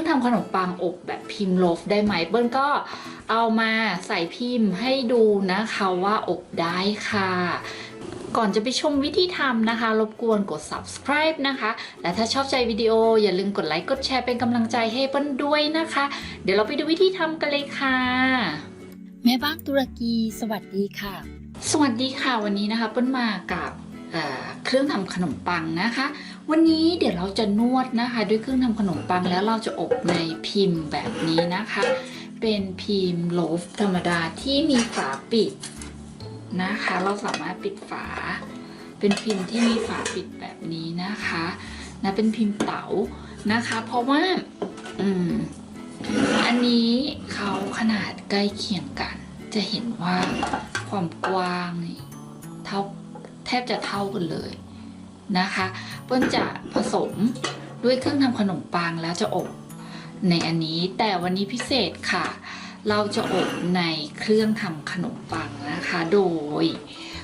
รื่องทำขนมปังอบแบบพิมพ์โลฟได้ไหมเบิ้ลก็เอามาใส่พิมพ์ให้ดูนะคะว่าอบได้ค่ะก่อนจะไปชมวิธีทำนะคะ รบกวนกด subscribe นะคะ และถ้าชอบใจวิดีโออย่าลืมกดไลค์ กดแชร์เป็นกำลังใจให้เปิ้ลด้วยนะคะ เดี๋ยวเราไปดูวิธีทำกันเลยค่ะ แม่บ้านตุรกี สวัสดีค่ะ สวัสดีค่ะวันนี้นะคะเปิ้ลมากับ เครื่องทำขนมปังนะคะ วันนี้เดี๋ยวเราจะนวดนะคะ ด้วยเครื่องทำขนมปังแล้วเราจะอบในพิมพ์แบบนี้นะคะ เป็นพิมพ์โลฟธรรมดาที่มีฝาปิดนะคะ เราสามารถปิดฝา เป็นพิมพ์ที่มีฝาปิดแบบนี้นะคะนะเป็นพิมพ์เต๋านะคะ เพราะว่าอืมอันนี้เขาขนาดใกล้เคียงกัน จะเห็นว่าความกว้างนี่ ทบจะเท่ากันเลยนะคะเปิ้ลจะผสมด้วยเครื่องทำขนมปังแล้วจะอบในอันนี้แต่วันนี้พิเศษค่ะ เราจะอบในเครื่องทำขนมปังนะคะ โดย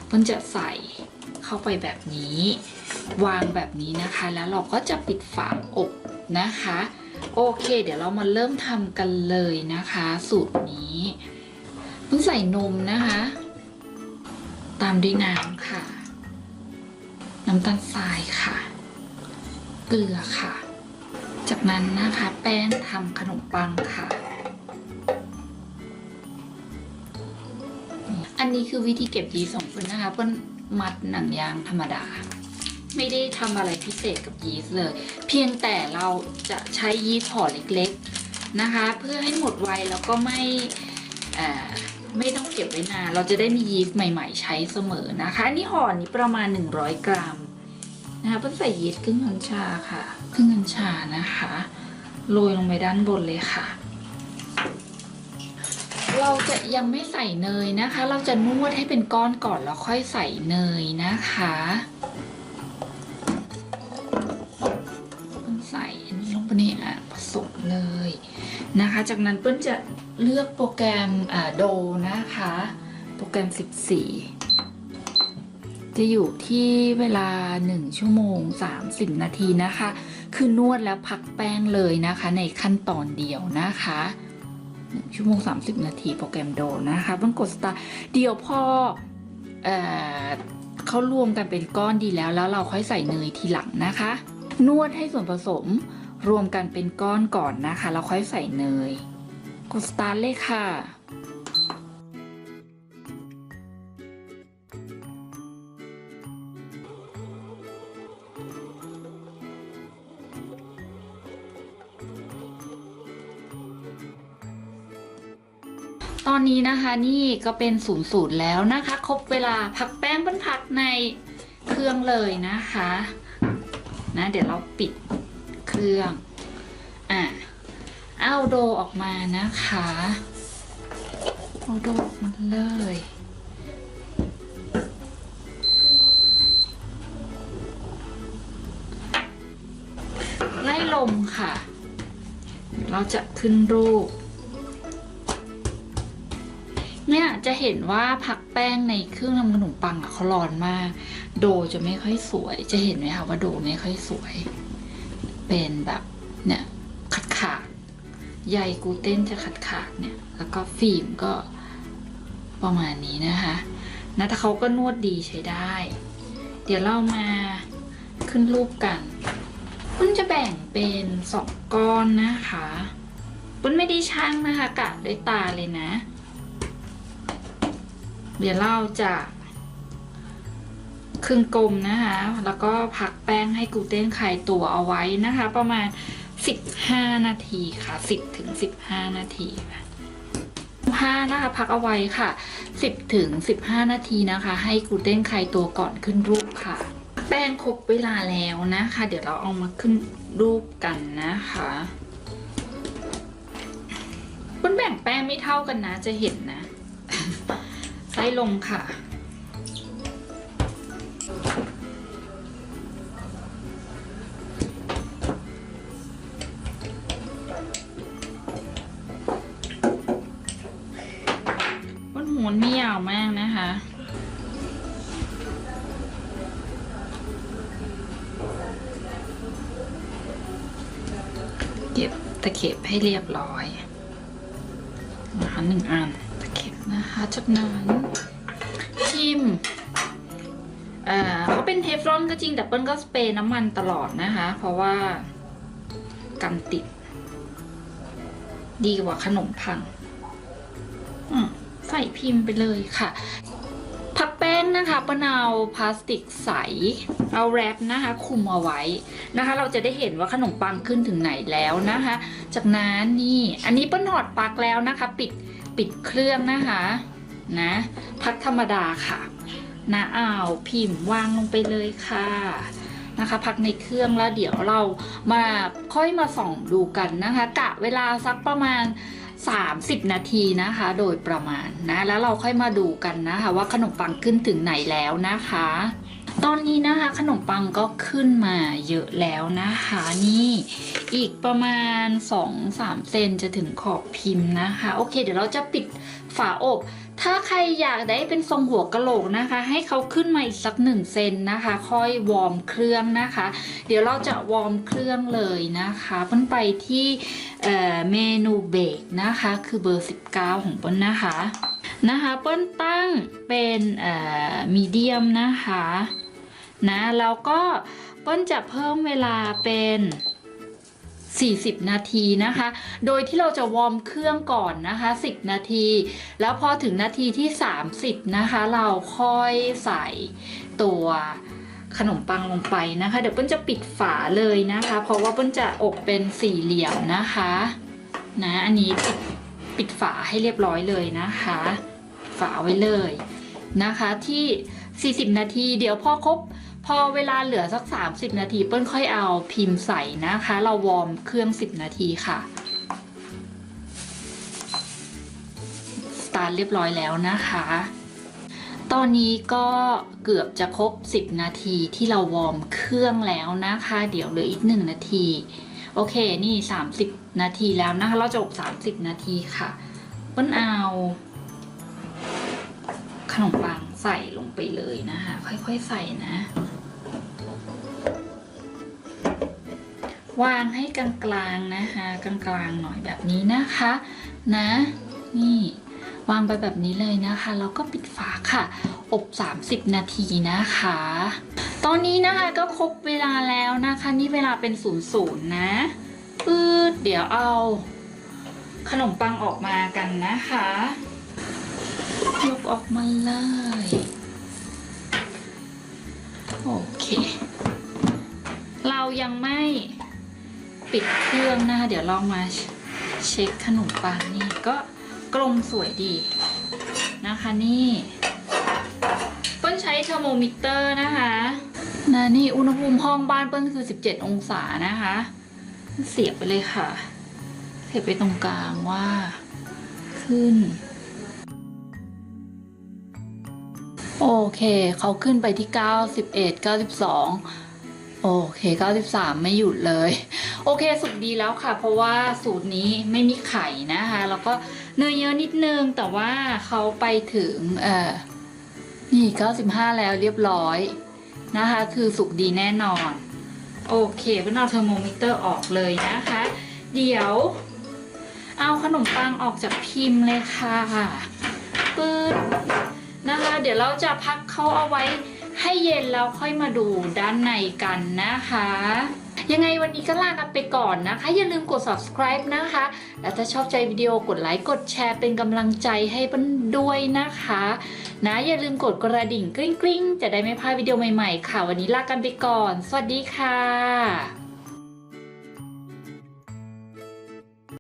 เปิ้ลจะใส่เข้าไปแบบนี้ วางแบบนี้นะคะ แล้วเราก็จะปิดฝาอบนะคะ โอเค เดี๋ยวเรามาเริ่มทำกันเลยนะคะ สูตรนี้เพิ่งใส่นมนะคะ ตามด้วยน้ำค่ะ น้ำตาลทรายค่ะ เกลือค่ะ จากนั้นนะคะแป้งทำขนมปังค่ะ อันนี้คือวิธีเก็บยีสต์ของเพื่อนนะคะเพื่อนมัดหนังยางธรรมดา ไม่ได้ทำอะไรพิเศษกับยีสต์เลย เพียงแต่เราจะใช้ยีสต์ห่อเล็กๆนะคะ เพื่อให้หมดไวแล้วก็ไม่ ไม่ต้องเก็บไว้นาน เราจะได้มียีสต์ใหม่ ๆ ใช้เสมอนะคะ อันนี่ห่อนี้ประมาณ 100 กรัมนะคะเพิ่งใส่ยีสต์ครึ่งช้อนชาค่ะ ครึ่งช้อนชานะคะ โรยลงไปด้านบนเลยค่ะ เราจะยังไม่ใส่เนยนะคะ เราจะนวดให้เป็นก้อนก่อนแล้วค่อยใส่เนยนะคะ นะคะ จากนั้นเปิ้ลจะเลือกโปรแกรมโดนะคะ โปรแกรม 14 จะอยู่ที่เวลา 1 ชั่วโมง 30 นาทีนะคะ คือนวดแล้วพักแป้งเลยนะคะ ในขั้นตอนเดียวนะคะ1ชั่วโมง 30 นาทีโปรแกรมโดนะคะต้องกดสตาร์เดี๋ยวพอเอ่อเขารวมกันเป็นก้อนดีแล้ว แล้วเราค่อยใส่เนยทีหลังนะคะ นวดให้ส่วนผสม รวมกันเป็นก้อนก่อนนะคะ แล้วค่อยใส่เนย กดสตาร์ทเลยค่ะ ตอนนี้นะคะนี่ก็เป็นศูนย์ศูนย์แล้วนะคะ ครบเวลาพักแป้งบนพักในเครื่องเลยนะคะ นะ เดี๋ยวเราปิด รื่อง อะ เอาโดออกมานะคะ เอาโดออกมาเลยไล่ลมค่ะ เราจะขึ้นรูป เนี่ยจะเห็นว่าพักแป้งในเครื่องทำขนมปังอะเขาร้อนมาก โดจะไม่ค่อยสวย จะเห็นไหมคะว่าโดไม่ค่อยสวย เป็นแบบเนี่ยขาดขาดใยกูเต้นจะขาดขาดเนี่ย แล้วก็ฟิล์มก็ประมาณนี้นะคะนะแต่เขาก็นวดดีใช้ได้ เดี๋ยวเรามาขึ้นรูปกันปุ้นจะแบ่งเป็นสองก้อนนะคะปุ้นไม่ได้ช่างนะคะกะด้วยตาเลยนะ เดี๋ยวเราจะ ครึ่งกลมนะคะ แล้วก็พักแป้งให้กลูเตนคลายตัวเอาไว้นะคะ ประมาณ 15 นาทีค่ะ 10ถึง15 นาทีค่ะ5นะคะพักเอาไว้ค่ะ 10ถึง15 นาทีนะคะ ให้กลูเตนคลายตัวก่อนขึ้นรูปค่ะ แป้งครบเวลาแล้วนะคะ เดี๋ยวเราเอามาขึ้นรูปกันนะคะคุณแบ่งแป้งไม่เท่ากันนะจะเห็นนะไล่ลงค่ะ เก็บตะเข็บให้เรียบร้อยนะคะหนึ่งอันตะเข็บนะคะจากนั้นพิมพ์เอ่อเขาเป็นเทฟลอนก็จริงแต่เปิ้ลก็สเปรย์น้ำมันตลอดนะคะ เพราะว่ากันติด ดีกว่าขนมพังใส่พิมพ์ไปเลยค่ะ พักแป้งนะคะปะนาวพลาสติกใส เอาแรปนะคะคุมเอาไว้นะคะ เราจะได้เห็นว่าขนมปังขึ้นถึงไหนแล้วนะคะ จากนั้นนี่อันนี้เปิ้ลถอดปักแล้วนะคะ ปิดปิดเครื่องนะคะนะพักธรรมดาค่ะนะอ้าวพิมพ์วางลงไปเลยค่ะนะคะพักในเครื่องแล้วเดี๋ยวเรามาค่อยมาส่องดูกันนะคะ กะเวลาสักประมาณ 30 นาทีนะคะ โดยประมาณนะ แล้วเราค่อยมาดูกันนะคะ ว่าขนมปังขึ้นถึงไหนแล้วนะคะ ตอนนี้นะคะขนมปังก็ขึ้นมาเยอะแล้วนะคะ นี่อีกประมาณ 2-3 เซนจะถึงขอบพิมพ์นะคะ โอเค เดี๋ยวเราจะปิดฝาอบ ถ้าใครอยากได้เป็นทรงหัวกะโหลกนะคะ ให้เขาขึ้นมาอีกสักหนึ่งเซนนะคะ ค่อยวอร์มเครื่องนะคะ เดี๋ยวเราจะวอร์มเครื่องเลยนะคะเพิ่นไปที่เเมนูเบรกนะคะ คือเบอร์ 19 ของเปิ้ลนะคะนะคะเปิ้ลตั้งเป็นเอ่อมีเดียมนะคะนะแล้วก็เปิ้ลจะเพิ่มเวลาเป็น 40 นาทีนะคะ โดยที่เราจะวอร์มเครื่องก่อนนะคะ 10 นาที แล้วพอถึงนาทีที่ 30 นะคะ เราค่อยใส่ตัวขนมปังลงไปนะคะ เดี๋ยวเปิ้ลจะปิดฝาเลยนะคะ เพราะว่าเปิ้ลจะอบเป็นสี่เหลี่ยมนะคะนะอันนี้ปิดปิดฝาให้เรียบร้อยเลยนะคะ ฝาไว้เลยนะคะที่ 40 นาที เดี๋ยวพอครบ พอเวลาเหลือสัก 30 นาทีเปิ้ลค่อยเอาพิมพ์ใส่นะคะ เราวอร์มเครื่อง 10 นาทีค่ะ สตาร์ทเรียบร้อยแล้วนะคะ ตอนนี้ก็เกือบจะครบ 10 นาทีที่เราวอร์มเครื่องแล้วนะคะ เดี๋ยวเหลืออีก 1 นาที โอเคนี่ 30 นาทีแล้วนะคะ เราจะอบ 30 นาทีค่ะ เปิ้ลเอาขนมปังใส่ลงไปเลยนะคะ ค่อยๆใส่นะ วางให้กลางๆนะคะกลางๆหน่อยแบบนี้นะคะ นะ นี่ วางไปแบบนี้เลยนะคะแล้วก็ปิดฝาค่ะ อบ 30 นาทีนะคะ ตอนนี้นะคะก็ครบเวลาแล้วนะคะ นี่เวลาเป็นศูนย์ศูนย์นะปืดเดี๋ยวเอา ขนมปังออกมากันนะคะยกออกมาเลยโอเค เรายังไม่ ปิดเครื่องนะคะเดี๋ยวลองมาเช็คขนมปังนี่ก็กลมสวยดีนะคะนี่เปิ้ลใช้เทอร์โมมิเตอร์นะคะนะนี่อุณหภูมิห้องบ้านเปิ้ลคือ 17 องศานะคะ เสียบไปเลยค่ะ เสียบไปตรงกลางว่า ขึ้น โอเค เขาขึ้นไปที่ 91 92 โอเค 93 ไม่หยุดเลย โอเค สุกดีแล้วค่ะ เพราะว่าสูตรนี้ไม่มีไข่นะคะ แล้วก็เนยเยอะนิดนึง แต่ว่าเขาไปถึง เอ่อนี่ 95 แล้วเรียบร้อยนะคะ คือสุกดีแน่นอน โอเคเพื่อนเอาเทอร์โมมิเตอร์ออกเลยนะคะ เดี๋ยว เอาขนมปังออกจากพิมพ์เลยค่ะปื๊ดนะคะ เดี๋ยวเราจะพักเขาเอาไว้ ให้เย็นแล้วค่อยมาดูด้านในกันนะคะ ยังไงวันนี้ก็ลากันไปก่อนนะคะ อย่าลืมกด subscribe นะคะ และถ้าชอบใจวิดีโอกดไลค์กดแชร์เป็นกำลังใจให้เปิ้ลด้วยนะคะ นะอย่าลืมกดกระดิ่งกริ๊งๆ จะได้ไม่พลาดวิดีโอใหม่ๆ ค่ะ วันนี้ลากันไปก่อน สวัสดีค่ะ